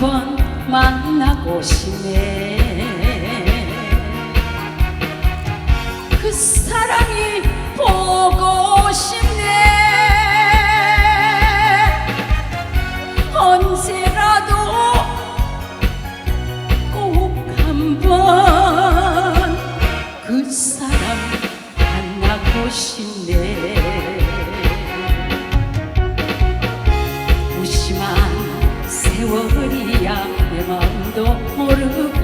한번 만나고 싶네. 그 사랑이 보고 싶네. 언제라도 꼭 한번 그 사람 만나고 싶네. 무심한 세월이 내 마음도 모르고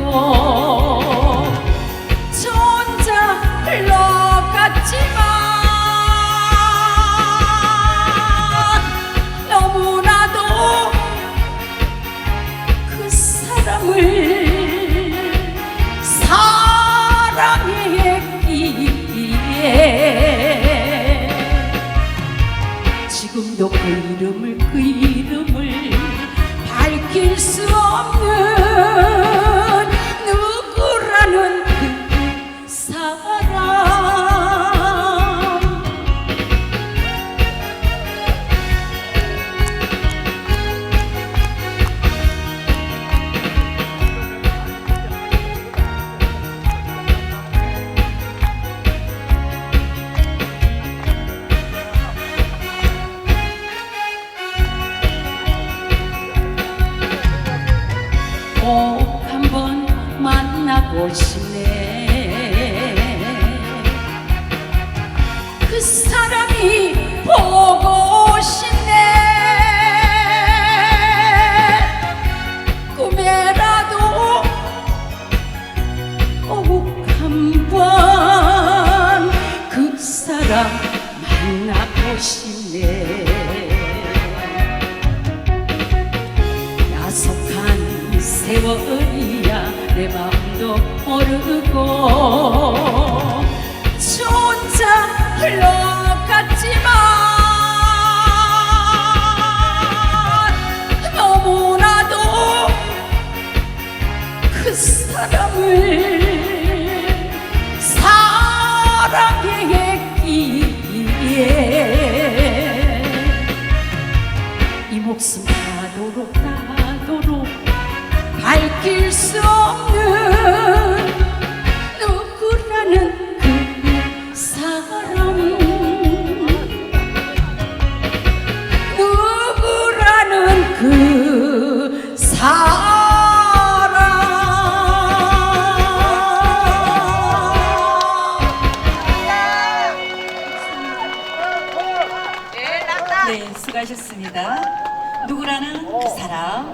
밝힐 만나고 싶네. 그 사람이 보고 싶네. 꿈에라도 꼭 한번 그 사람 만나고 싶네. 야속한 세월이야 내 마음도 모르고 저 혼자 흘러갔지만 너무나도 그 사람을 사랑했기에 이 목숨 다도록 다도록 밝힐 수 없는 누구라는 그 사람. 누구라는 그 사람. 네, 수고하셨습니다. 누구라는 그 사람